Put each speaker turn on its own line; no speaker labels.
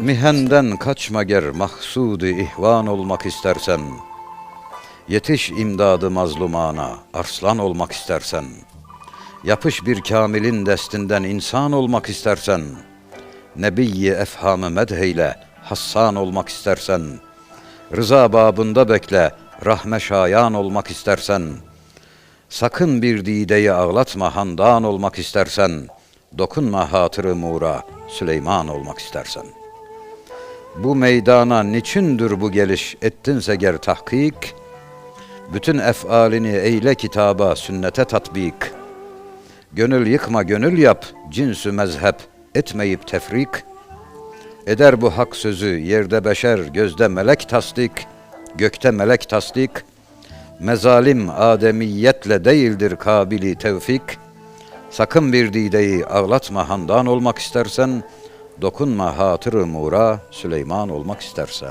Mihenden kaçma ger mahsudu ihvan olmak istersen. Yetiş imdadı mazlumana arslan olmak istersen. Yapış bir kamilin destinden insan olmak istersen. Nebiyyi efhamı medheyle hassan olmak istersen. Rıza babında bekle rahme şayan olmak istersen. Sakın bir dideyi ağlatma handan olmak istersen. Dokunma hatırı mura Süleyman olmak istersen bu meydana niçindir bu geliş ettinse ger tahkik Bütün efalini eyle kitaba sünnete tatbik. Gönül yıkma gönül yap cinsü mezhep etmeyip tefrik. Eder bu hak sözü yerde beşer gözde melek tasdik Gökte melek tasdik. Mezalim ademiyetle değildir kabili tevfik. Sakın bir dideyi ağlatma handan olmak istersen Dokunma hatırı mura Süleyman olmak istersen